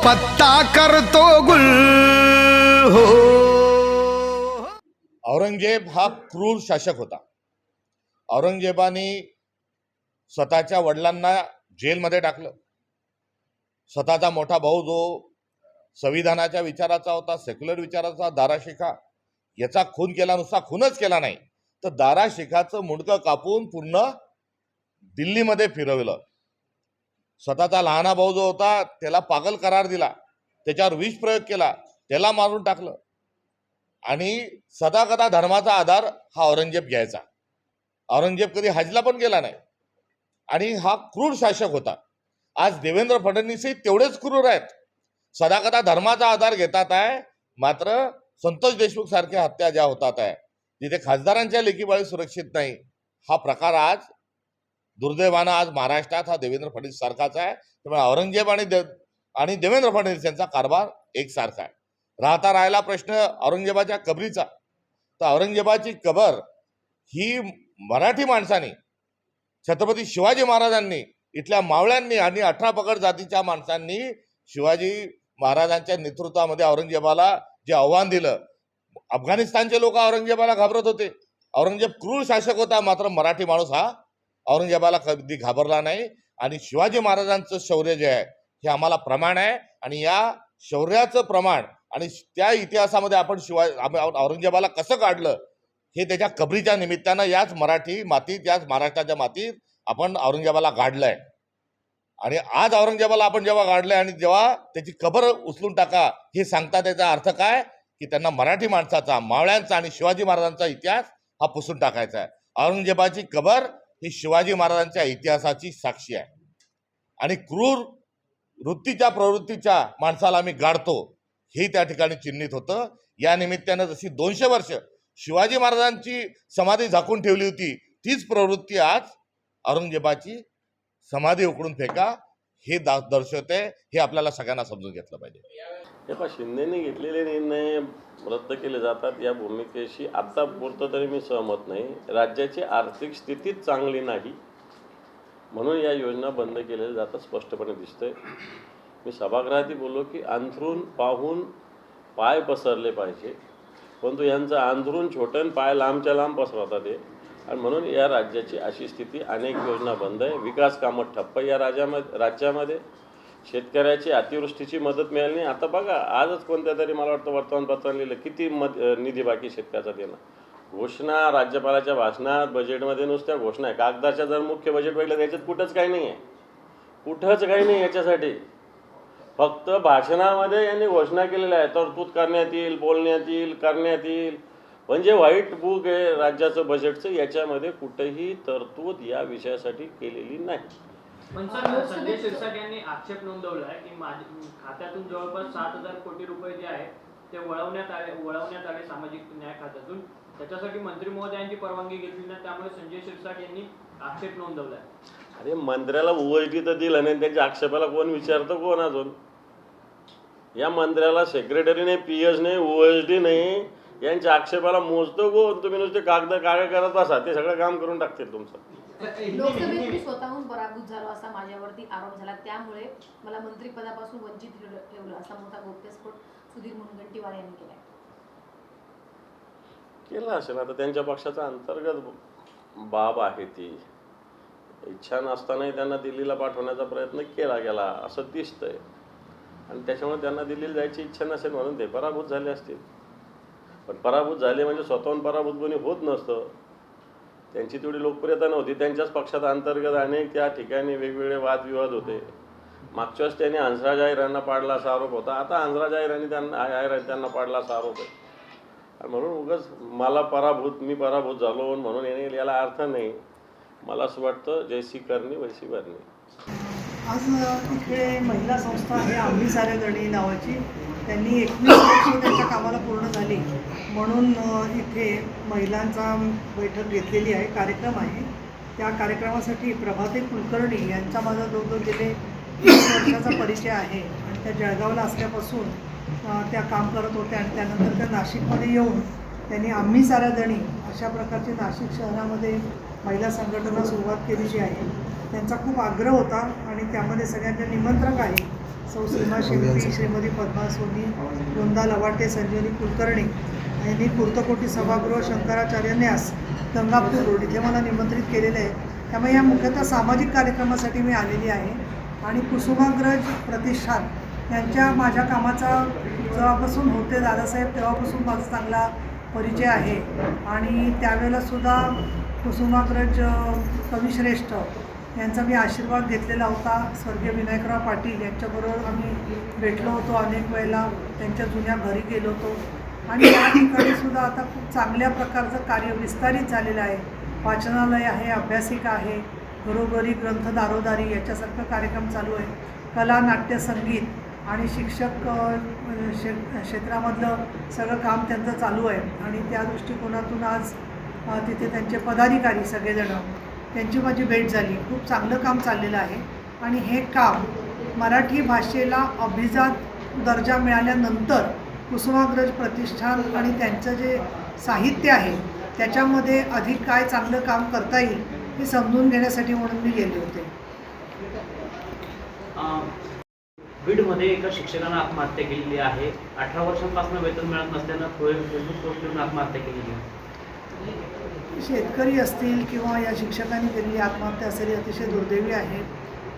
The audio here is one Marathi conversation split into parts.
पत्ता करतो गुल हो. औरंगजेब हा क्रूर शासक होता. औरंगजेबाने स्वतःच्या वडिलांना जेलमध्ये टाकलं. स्वतःचा मोठा भाऊ जो संविधानाच्या विचाराचा होता सेक्युलर विचाराचा दाराशिखा याचा खून केला नुसता खूनच केला नाही. तर दाराशिखाचं मुंडकं कापून पूर्ण दिल्लीमध्ये फिरवलं. स्वतःचा लहाना भाऊ जो होता त्याला पागल करार दिला. त्याच्यावर विष प्रयोग केला. त्याला मारून टाकलं. आणि सदाकदा धर्माचा आधार हा औरंगजेब घ्यायचा. औरंगजेब कधी हजला पण गेला नाही. आणि हा क्रूर शासक होता. आज देवेंद्र फडणवीसही तेवढेच क्रूर आहेत. सदाकदा धर्माचा आधार घेतात आहे. मात्र संतोष देशमुख सारख्या हत्या ज्या होतात आहे जिथे खासदारांच्या लेखीबाळी सुरक्षित नाही हा प्रकार आज दुर्दैवानं आज महाराष्ट्रात हा देवेंद्र फडणवीस सारखाच आहे. त्यामुळे औरंगजेब आणि देव आणि देवेंद्र फडणवीस यांचा कारभार एकसारखा आहे. राहता राहिला प्रश्न औरंगजेबाच्या कबरीचा. तर औरंगजेबाची कबर ही मराठी माणसाने छत्रपती शिवाजी महाराजांनी इथल्या मावळ्यांनी आणि अठरा पगड जातीच्या माणसांनी शिवाजी महाराजांच्या नेतृत्वामध्ये औरंगजेबाला जे आव्हान दिलं अफगाणिस्तानचे लोक औरंगजेबाला घाबरत होते. औरंगजेब क्रूर शासक होता मात्र मराठी माणूस हा औरंगजेबाला कधी घाबरला नाही आणि शिवाजी महाराजांचं शौर्य जे आहे हे आम्हाला प्रमाण आहे. आणि या शौर्याचं प्रमाण आणि त्या इतिहासामध्ये आपण शिवा औरंगजेबाला कसं काढलं हे त्याच्या कबरीच्या निमित्तानं याच मराठी मातीत याच महाराष्ट्राच्या मातीत आपण औरंगजेबाला गाडलंय. आणि आज औरंगजेबाला आपण जेव्हा गाडलंय आणि जेव्हा त्याची कबर उचलून टाका हे सांगता त्याचा अर्थ काय? की त्यांना मराठी माणसाचा मावळ्यांचा आणि शिवाजी महाराजांचा इतिहास हा पुसून टाकायचा आहे. औरंगजेबाची कबर ही शिवाजी महाराजांच्या इतिहासाची साक्षी आहे. आणि क्रूर वृत्तीच्या प्रवृत्तीच्या माणसाला आम्ही गाडतो हे त्या ठिकाणी चिन्हित होतं. या निमित्तानं जशी दोनशे वर्ष शिवाजी महाराजांची समाधी झाकून ठेवली होती तीच प्रवृत्ती आज औरंगजेबाची समाधी उकडून फेका हे दा दर्शवते हे आपल्याला सगळ्यांना समजून घेतलं पाहिजे. हे पहा शिंदेने घेतलेले निर्णय रद्द केले जातात या भूमिकेशी. आत्ता पुरतं तरी मी सहमत नाही. राज्याची आर्थिक स्थितीच चांगली नाही म्हणून या योजना बंद केलेल्या जातात स्पष्टपणे दिसतंय. मी सभागृहातही बोललो की अंथरून पाहून पाय पसरले पाहिजे. परंतु यांचं अंथरून छोटं पाय लांबच्या लांब पसरवतात ते आणि म्हणून या राज्याची अशी स्थिती अनेक योजना बंद आहे. विकास कामं ठप्प या राज्यामध्ये राज्यामध्ये शेतकऱ्याची अतिवृष्टीची मदत मिळाली नाही. आता बघा आजच कोणत्या तरी मला वाटतं वर्तमानपत्रात लिहिलं किती मद निधी बाकी शेतकऱ्याचा देणं. घोषणा राज्यपालाच्या भाषणात बजेटमध्ये नुसत्या घोषणा आहे. कागदाच्या जर मुख्य बजेट बघितलं त्याच्यात कुठंच काही नाही आहे कुठंच काही नाही याच्यासाठी. फक्त भाषणामध्ये यांनी घोषणा केलेल्या आहे तरतूद करण्यात येईल बोलण्यात येईल करण्यात येईल. म्हणजे व्हाईट बुक आहे राज्याचं बजेटचं याच्यामध्ये कुठेही तरतूद या विषयासाठी केलेली नाही. पण सर संजय शिरसाट यांनी आक्षेप नोंदवला आहे की माझ्या खात्यातून जवळपास सात हजार कोटी रुपये जे आहेत ते वळवण्यात आले वळवण्यात आले सामाजिक न्याय खात्यातून. त्याच्यासाठी मंत्री महोदयांची परवानगी घेतली नाही त्यामुळे संजय शिरसाट यांनी आक्षेप नोंदवला आहे. अरे मंत्र्याला ओएसडी तर दिलं नाही त्यांच्या आक्षेपाला कोण विचारतं कोण अजून? या मंत्र्याला सेक्रेटरी नाही पी एच नाही ओएसडी नाही. यांच्या आक्षेपाला मोजतो कोण? तुम्ही नुसते कागद काळे करत बसा ते सगळं काम करून टाकतील तुमचं. लोकसभेत मी स्वतःहून पराभूत झालो असा माझ्यावरती आरोप झाला. त्यामुळे मला मंत्रिपदापासून वंचित ठेवलं असा मोठा गौप्यस्फोट सुधीर मुनगंटीवार यांनी केलाय. केलं असेल. आता त्यांच्या पक्षाचा अंतर्गत बाब आहे ती. इच्छा नसतानाही त्यांना दिल्लीला पाठवण्याचा प्रयत्न केला गेला असं दिसतंय. आणि त्याच्यामुळे त्यांना दिल्लीला जायची इच्छा नसेल म्हणून ते पराभूत झाले असतील. पण पराभूत झाले म्हणजे स्वतःहून पराभूत कोणी होत नसतं. त्यांची तेवढी लोकप्रियता नव्हती. त्यांच्याच पक्षात अंतर्गत अनेक त्या ठिकाणी वेगवेगळे वादविवाद होते. मागच्या वेळेस त्यांनी हंसराज आहिरांना पाडला असा आरोप होता. आता हंसराज आहिरांनी त्यांना आहिरा त्यांना पाडला असा आरोप आहे. म्हणून उगाच मला पराभूत मी पराभूत झालो म्हणून याने याला अर्थ नाही. मला असं वाटतं जैसी करणी वैसी भरणी. आज तिकडे महिला संस्था आहे आम्ही सारे गणी नावाची? त्यांनी एकवीस वर्ष त्यांच्या कामाला पूर्ण झाली. म्हणून इथे महिलांचा बैठक घेतलेली आहे कार्यक्रम आहे. त्या कार्यक्रमासाठी प्रभाते कुलकर्णी यांचा माझा जवळजवळ गेले. वीस वर्षाचा परिचय आहे. आणि त्या जळगावला असल्यापासून त्या काम करत होत्या आणि त्यानंतर त्या नाशिकमध्ये येऊन त्यांनी आम्ही साऱ्या जणी अशा प्रकारची नाशिक शहरामध्ये महिला संघटना सुरुवात केलेली आहे. त्यांचा खूप आग्रह होता आणि त्यामध्ये सगळ्यांचे निमंत्रक आहे. सौ सीमा शिंपी श्रीमती पद्मा सोनी वृंदा लवाटे संजीवनी कुलकर्णी यांनी कुर्तकोटी सभागृह शंकराचार्य न्यास गंगापूर रोड इथे मला निमंत्रित केलेलं आहे. त्यामुळे या मुख्यतः सामाजिक कार्यक्रमासाठी मी आलेली आहे. आणि कुसुमाग्रज प्रतिष्ठान यांच्या माझ्या कामाचा जेव्हापासून होते दादासाहेब तेव्हापासून माझा चांगला परिचय आहे. आणि त्यावेळेला सुद्धा कुसुमाग्रज कविश्रेष्ठ यांचा मी आशीर्वाद घेतलेला होता. स्वर्गीय विनायकराव पाटील यांच्याबरोबर आम्ही भेटलो होतो अनेक वेळेला. त्यांच्या जुन्या घरी गेलो होतो. आणि या ठिकाणी सुद्धा आता खूप चांगल्या प्रकारचं कार्य विस्तारित झालेलं आहे. वाचनालय आहे अभ्यासिका आहे घरोघरी ग्रंथ दारोदारी याच्यासारखं कार्यक्रम चालू आहे. कला नाट्य संगीत आणि शिक्षक अ, क्षेत्रामधलं सगळं काम त्यांचं चालू आहे. आणि त्या दृष्टिकोनातून आज तिथे त्यांचे पदाधिकारी सगळेजणं त्यांची माझी भेट झाली. खूप चांगलं काम चाललेलं आहे. आणि हे काम मराठी भाषेला अभिजात दर्जा मिळाल्यानंतर कुसुमाग्रज प्रतिष्ठान आणि त्यांचं जे साहित्य आहे त्याच्यामध्ये अधिक काय चांगलं काम करता येईल हे समजून घेण्यासाठी म्हणून मी गेले होते. बीडमध्ये एका शिक्षकानं आत्महत्या केलेली आहे. अठरा वर्षांपासून वेतन मिळत नसल्यानं फेसबुक पोस्टवरून आत्महत्या केलेली आहे. शेतकरी असतील किंवा या शिक्षकांनी केलेली आत्महत्या असेल ही अतिशय दुर्दैवी आहे.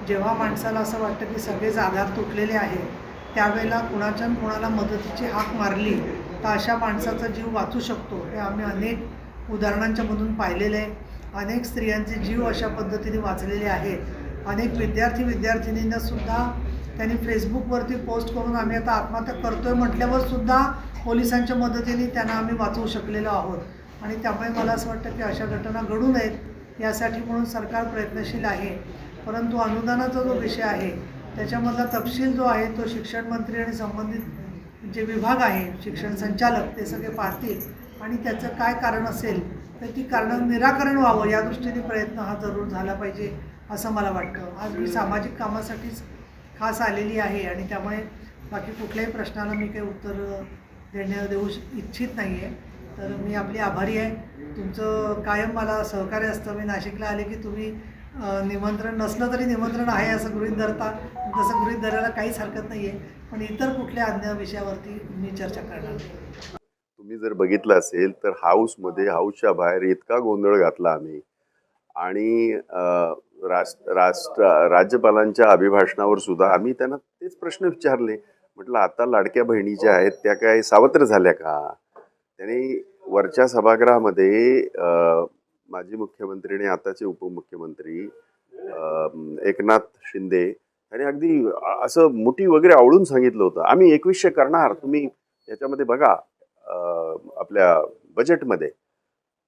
जेव्हा माणसाला असं वाटतं की सगळेच आधार तुटलेले आहेत त्यावेळेला कुणाच्या कुणाला मदतीची हाक मारली तर अशा माणसाचा जीव वाचू शकतो. हे आम्ही अनेक उदाहरणांच्या मधून पाहिलेलं आहे. अनेक स्त्रियांचे जीव अशा पद्धतीने वाचलेले आहेत. अनेक विद्यार्थी विद्यार्थिनींना सुद्धा त्यांनी फेसबुकवरती पोस्ट करून आम्ही आता आत्महत्या करतोय म्हटल्यावर सुद्धा पोलिसांच्या मदतीने त्यांना आम्ही वाचवू शकलेलो आहोत. आणि त्यामुळे मला असं वाटतं की अशा घटना घडू नयेत यासाठी म्हणून सरकार प्रयत्नशील आहे. परंतु अनुदानाचा जो विषय आहे त्याच्यामधला तपशील जो आहे तो शिक्षण मंत्री आणि संबंधित जे विभाग आहे शिक्षण संचालक ते सगळे पाहतील. आणि त्याचं काय कारण असेल तर ती कारणं निराकरण व्हावं या दृष्टीने प्रयत्न हा जरूर झाला पाहिजे असं मला वाटतं. आज मी सामाजिक कामासाठीच खास आलेली आहे आणि त्यामुळे बाकी कुठल्याही प्रश्नाला मी काही उत्तर देण्या देऊ इच्छित नाही आहे तर मी आपली आभारी आहे. तुमचं कायम मला सहकार्य असतं. मी नाशिकला आले की तुम्ही निमंत्रण नसलं तरी निमंत्रण आहे असं गृहीत धरता. तसं गृहीत धरायला काहीच हरकत नाही आहे पण इतर कुठल्या अन्य विषयावरती मी चर्चा करणार तुम्ही जर बघितलं असेल तर हाऊसमध्ये हाऊसच्या बाहेर इतका गोंधळ घातला आम्ही. आणि राष्ट्र राष्ट्र राज्यपालांच्या अभिभाषणावर सुद्धा आम्ही त्यांना तेच प्रश्न विचारले. म्हटलं आता लाडक्या बहिणी ज्या आहेत त्या काय सावत्र झाल्या का? त्यांनी वरच्या सभागृहामध्ये माजी मुख्यमंत्री आणि आताचे उपमुख्यमंत्री एकनाथ शिंदे यांनी अगदी असं मुठी वगैरे आवळून सांगितलं होतं. आम्ही एकवीसशे करणार तुम्ही याच्यामध्ये बघा आपल्या बजेटमध्ये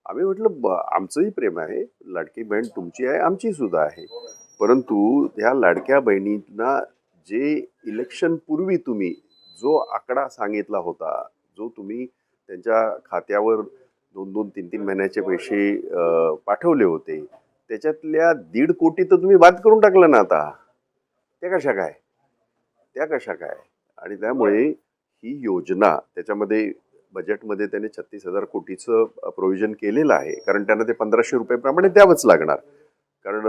आम्ही म्हटलं ब आमचंही प्रेम आहे लाडकी बहीण तुमची आहे आमची सुद्धा आहे. परंतु ह्या लाडक्या बहिणींना जे इलेक्शन पूर्वी तुम्ही जो आकडा सांगितला होता जो तुम्ही त्यांच्या खात्यावर दोन दोन तीन तीन महिन्याचे पैसे पाठवले होते. त्याच्यातल्या दीड कोटी तर तुम्ही बाद करून टाकलं ना आता. त्या कशा काय? त्या कशा काय? आणि त्यामुळे ही योजना त्याच्यामध्ये बजेटमध्ये त्याने छत्तीस हजार कोटीचं प्रोव्हिजन केलेलं आहे. कारण त्यांना ते पंधराशे रुपयेप्रमाणे द्यावंच लागणार. कारण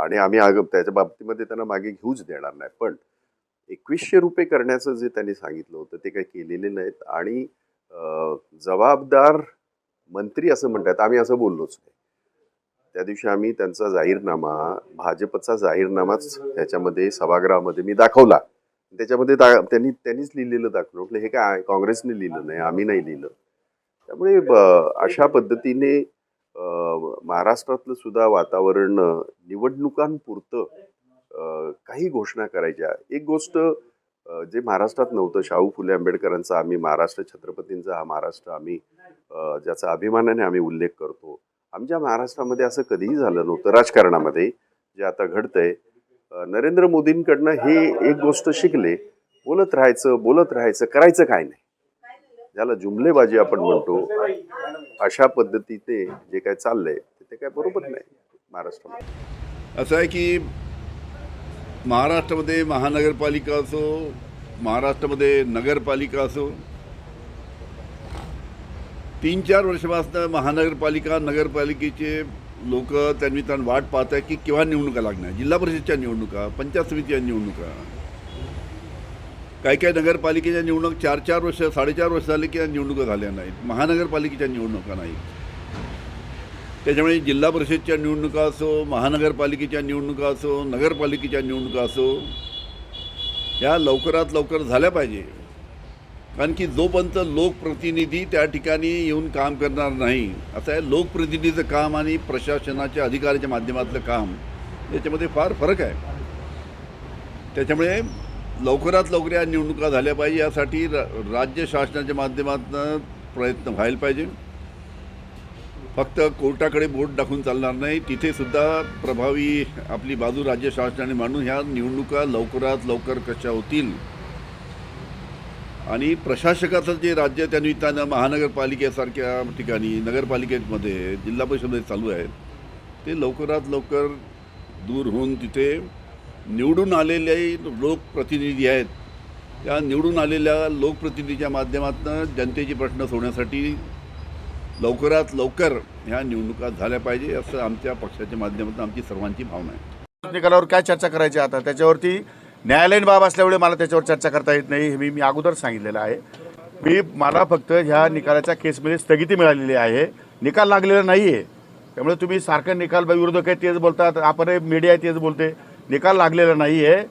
आणि आम्ही आग त्याच्या बाबतीमध्ये त्यांना मागे घेऊच देणार नाही. पण एकवीसशे रुपये करण्याचं जे त्यांनी सांगितलं होतं ते काही केलेले नाहीत. आणि जबाबदार मंत्री असं म्हणतात. आम्ही असं बोललोच नाही. त्या दिवशी आम्ही त्यांचा जाहीरनामा भाजपचा जाहीरनामाच त्याच्यामध्ये सभागृहामध्ये मी दाखवला. त्याच्यामध्ये दा त्यांनी त्यांनीच लिहिलेलं दाखवलं. म्हटलं हे काय काँग्रेसने लिहिलं नाही आम्ही नाही लिहिलं. त्यामुळे ब- अशा पद्धतीने महाराष्ट्रातलं सुद्धा वातावरण निवडणुकांपुरतं काही घोषणा करायच्या. एक गोष्ट जे महाराष्ट्रात नव्हतं शाहू फुले आंबेडकरांचा आम्ही महाराष्ट्र छत्रपतींचा हा महाराष्ट्र आम्ही ज्याचा अभिमानाने आम्ही उल्लेख करतो. आमच्या महाराष्ट्रामध्ये असं कधीही झालं नव्हतं राजकारणामध्ये जे आता घडतंय. नरेंद्र मोदींकडनं हे एक गोष्ट शिकले बोलत राहायचं बोलत राहायचं करायचं काय नाही. ज्याला जुमलेबाजी आपण म्हणतो अशा पद्धतीने जे काय चाललंय ते काय बरोबर नाही महाराष्ट्रामध्ये. असं आहे की महाराष्ट्रामध्ये महानगरपालिका असो महाराष्ट्रामध्ये नगरपालिका असो तीन चार वर्षापासून महानगरपालिका नगरपालिकेचे लोक त्यांनी वाट पाहत आहे की केव्हा निवडणुका लागणार? जिल्हा परिषदच्या निवडणुका पंचायत समितीच्या निवडणुका. काही काही नगरपालिकेच्या निवडणूक चार चार वर्ष साडेचार वर्ष झाले की निवडणुका झाल्या नाहीत. महानगरपालिकेच्या निवडणुका नाहीत. त्याच्यामुळे जिल्हा परिषदच्या निवडणुका असो महानगरपालिकेच्या निवडणुका असो नगरपालिकेच्या निवडणुका असो या लवकरात लवकर झाल्या पाहिजे. कारण की जोपर्यंत लोकप्रतिनिधी त्या ठिकाणी येऊन काम करणार नाही असं आहे लोकप्रतिनिधीचं काम आणि प्रशासनाच्या अधिकाऱ्याच्या माध्यमातलं काम याच्यामध्ये फार फरक आहे. त्याच्यामुळे लवकरात लवकर या निवडणुका झाल्या पाहिजे यासाठी राज्य शासनाच्या माध्यमातून प्रयत्न व्हायला पाहिजे. फक्त कोर्टाकडे बोट दाखवून चालणार नाही. तिथे सुद्धा प्रभावी आपली बाजू राज्य शासनाने मांडून ह्या निवडणुका लवकरात लवकर कशा होतील? आणि प्रशासकाचं जे राज्य त्या निमित्तानं महानगरपालिकेसारख्या ठिकाणी नगरपालिकेमध्ये जिल्हा परिषदेमध्ये चालू आहेत ते लवकरात लवकर दूर होऊन तिथे निवडून आलेले लोकप्रतिनिधी आहेत. त्या निवडून आलेल्या लोकप्रतिनिधीच्या माध्यमातून जनतेचे प्रश्न सोडण्यासाठी लवकरात लवकर ह्या निवडणुका झाल्या पाहिजे असं आमच्या पक्षाच्या माध्यमातून आमची सर्वांची भावना आहे. निकालावर काय चर्चा करायची आता? त्याच्यावरती न्यायालयीन बाब असल्यामुळे मला त्याच्यावर चर्चा करता येत नाही हे मी मी अगोदर सांगितलेलं आहे. मी मला फक्त ह्या निकालाच्या केसमध्ये स्थगिती मिळालेली आहे. निकाल लागलेला नाही आहे त्यामुळे तुम्ही सारखं निकाल विरोधक आहे तेच बोलतात आपण मीडिया आहे तेच बोलते. निकाल लागलेला नाही आहे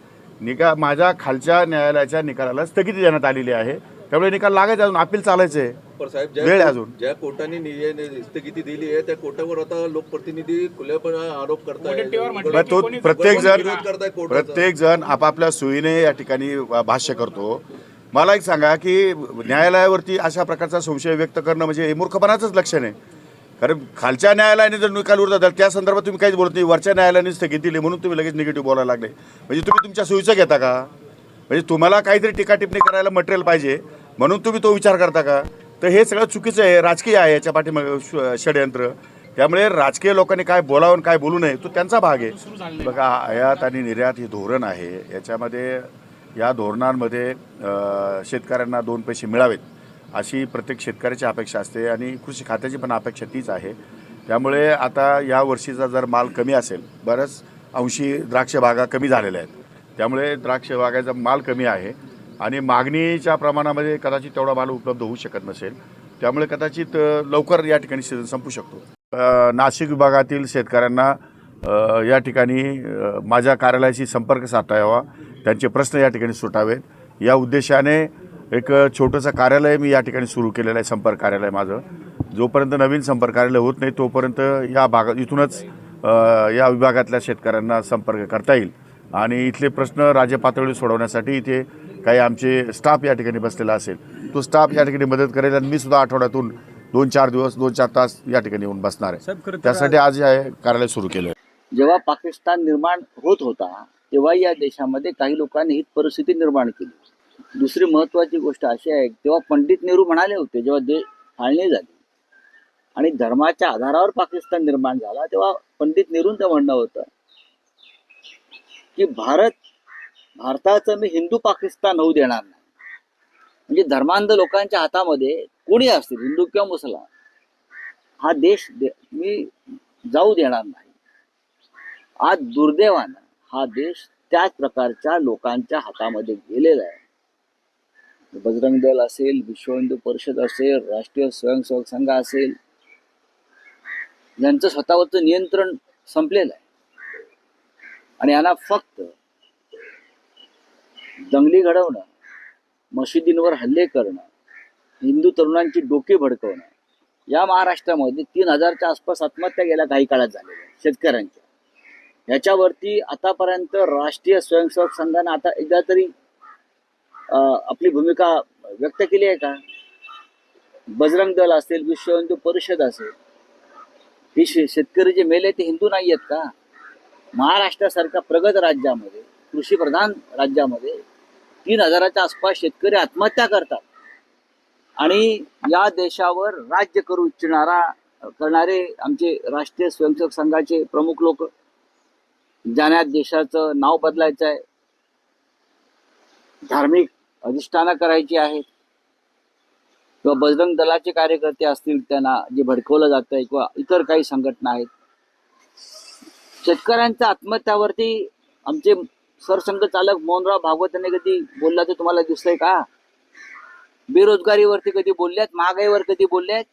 निकाल माझ्या खालच्या न्यायालयाच्या निकालाला स्थगिती देण्यात आलेली आहे. त्यामुळे निकाल लागायचा अजून अपील चालायचं. आहे पण साहेब वेळ आहे ज्या अजून. ज्या कोर्टाने नि- स्थगिती दिली आहे त्या कोर्टावर आता लोकप्रतिनिधी खुलेपणा आरोप करतायत. मग तो प्रत्येक जण विरोध करताय कोर्टाचा. प्रत्येक जण आपापल्या सोयीने या ठिकाणी भाष्य करतो. मला एक सांगा की न्यायालयावरती अशा प्रकारचा संशय व्यक्त करणं म्हणजे हे मूर्खपणाचंच लक्षण आहे. कारण खालच्या न्यायालयाने जर निकाल विरोधात झाला, त्या संदर्भात तुम्ही काहीच बोलत नाही. वरच्या न्यायालयाने स्थगित दिली म्हणून तुम्ही लगेच निगेटिव्ह बोलायला लागले. म्हणजे तुम्ही तुमच्या सोयीचं घेता का? म्हणजे तुम्हाला काहीतरी टीका टिप्पणी करायला मटेरियल पाहिजे. म्हणून तुम्ही तो विचार करता का? तर हे सगळं चुकीचं आहे राजकीय आहे याच्या पाठीमागे षडयंत्र. त्यामुळे राजकीय लोकांनी काय बोलावं आणि काय बोलू नये तो त्यांचा भाग आहे. बघा आयात आणि निर्यात हे धोरण आहे. याच्यामध्ये या धोरणांमध्ये शेतकऱ्यांना दोन पैसे मिळावेत अशी प्रत्येक शेतकऱ्याची अपेक्षा असते आणि कृषी खात्याची पण अपेक्षा तीच आहे. त्यामुळे आता या वर्षीचा जर माल कमी असेल बरंच अंशी द्राक्ष बागा कमी झालेल्या आहेत. त्यामुळे द्राक्ष बागाचा माल कमी आहे. आणि मागणीच्या प्रमाणामध्ये कदाचित तेवढा माल उपलब्ध होऊ शकत नसेल. त्यामुळे कदाचित लवकर या ठिकाणी सीझन संपू शकतो. नाशिक विभागातील शेतकऱ्यांना या ठिकाणी माझ्या कार्यालयाशी संपर्क साधता यावा त्यांचे प्रश्न या ठिकाणी सुटावेत. या उद्देशाने एक छोटंसं कार्यालय मी या ठिकाणी सुरू केलेलं आहे संपर्क कार्यालय माझं. जोपर्यंत नवीन संपर्क कार्यालय होत नाही तोपर्यंत या भागा इथूनच या विभागातल्या शेतकऱ्यांना संपर्क करता येईल. आणि इथले प्रश्न राज्य पातळीवर सोडवण्यासाठी इथे काही आमचे स्टाफ या ठिकाणी बसलेला असेल. तो स्टाफ या ठिकाणी मदत करेल आणि मी सुद्धा आठवड्यातून दोन चार दिवस दोन चार तास या ठिकाणी येऊन बसणार आहे. त्यासाठी आज हे कार्यालय सुरू केलं जेव्हा पाकिस्तान निर्माण होत होता तेव्हा या देशामध्ये काही लोकांनी ही परिस्थिती निर्माण केली. दुसरी महत्वाची गोष्ट अशी आहे तेव्हा पंडित नेहरू म्हणाले होते जेव्हा देश फाळणी झाली आणि धर्माच्या आधारावर पाकिस्तान निर्माण झाला तेव्हा पंडित नेहरूंचं म्हणणं होतं की भारत भारताचं मी हिंदू पाकिस्तान होऊ देणार नाही. म्हणजे धर्मांध लोकांच्या हातामध्ये कोणी असतील हिंदू किंवा मुसलमान हा देश दे- मी जाऊ देणार नाही. आज दुर्दैवानं हा देश त्याच प्रकारच्या लोकांच्या हातामध्ये गेलेला आहे. बजरंग दल असेल विश्व हिंदू परिषद असेल राष्ट्रीय स्वयंसेवक संघ असेल यांचं स्वतःवरचं नियंत्रण संपलेलं आहे. आणि यांना फक्त दंगली घडवणं मशिदींवर हल्ले करणं हिंदू तरुणांची डोके भडकवणं या महाराष्ट्रामध्ये तीन हजारच्या आसपास आत्महत्या गेल्या काही काळात झालेल्या शेतकऱ्यांच्या. याच्यावरती आतापर्यंत राष्ट्रीय स्वयंसेवक संघानं आता एकदा तरी आपली भूमिका व्यक्त केली आहे का? बजरंग दल असेल विश्व हिंदू परिषद असेल हे शेतकरी जे मेले ते हिंदू नाही आहेत का? महाराष्ट्रासारख्या प्रगत राज्यामध्ये कृषीप्रधान राज्यामध्ये तीन हजाराच्या आसपास शेतकरी आत्महत्या करतात. आणि या देशावर राज्य करू इच्छिणारा करणारे आमचे राष्ट्रीय स्वयंसेवक संघाचे प्रमुख लोक ज्यांना देशाचं नाव बदलायचं आहे धार्मिक अधिष्ठानं करायची आहेत किंवा बजरंग दलाचे कार्यकर्ते असतील त्यांना जे भडकवलं जात आहे किंवा इतर काही संघटना आहेत शेतकऱ्यांच्या आत्महत्यावरती आमचे सरसंघचालक मोहनराव भागवत यांनी कधी बोलला ते तुम्हाला दिसतंय का? बेरोजगारीवरती कधी बोलल्यात? महागाईवर कधी बोलल्यात?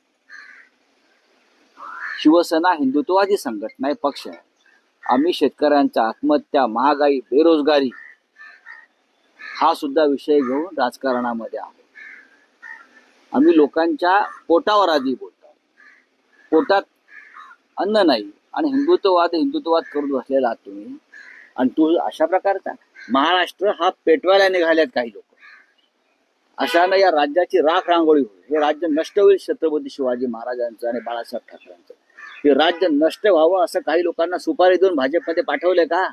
शिवसेना हिंदुत्ववादी संघटना आहे पक्ष आहे. आम्ही शेतकऱ्यांच्या आत्महत्या महागाई बेरोजगारी हा सुद्धा विषय घेऊन राजकारणामध्ये आहोत. आम्ही लोकांच्या पोटावर आधी बोलतो. पोटात अन्न नाही आणि हिंदुत्ववाद हिंदुत्ववाद करत बसलेला आहात तुम्ही. आणि तू अशा प्रकारचा महाराष्ट्र हा पेटवायला निघाल्यात काही लोक. अशानं या राज्याची राख रांगोळी होईल. हे राज्य नष्ट होईल छत्रपती शिवाजी महाराजांचं आणि बाळासाहेब ठाकरेंचं. हे राज्य नष्ट व्हावं असं काही लोकांना सुपारी देऊन भाजपमध्ये पाठवले का?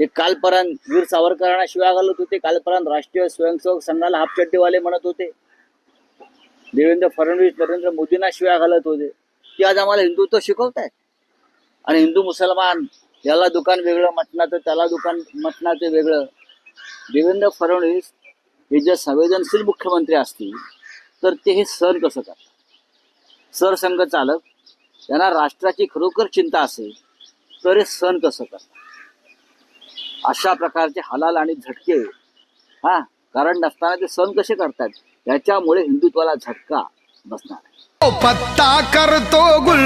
ते कालपर्यंत वीर सावरकरांना शिव्या घालत होते. कालपर्यंत राष्ट्रीय स्वयंसेवक संघाला हापचड्डीवाले म्हणत होते. देवेंद्र फडणवीस नरेंद्र मोदींना शिव्या घालत होते. ते आज आम्हाला हिंदुत्व शिकवत आहे आणि हिंदू मुसलमान याला दुकान वेगळं मटणाचं त्याला दुकान मटणाचं वेगळं. देवेंद्र फडणवीस हे जे संवेदनशील मुख्यमंत्री असतील तर ते हे सण कसं करतात? सरसंघ चालक यांना राष्ट्राची खरोखर चिंता असेल तर हे सण कसं करतात? अशा प्रकारचे हलाल आणि झटके हा कारण नसताना ते सण कसे करतात? त्याच्यामुळे हिंदुत्वाला झटका बसणार पत्ता करतो गुल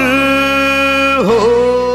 हो. हो.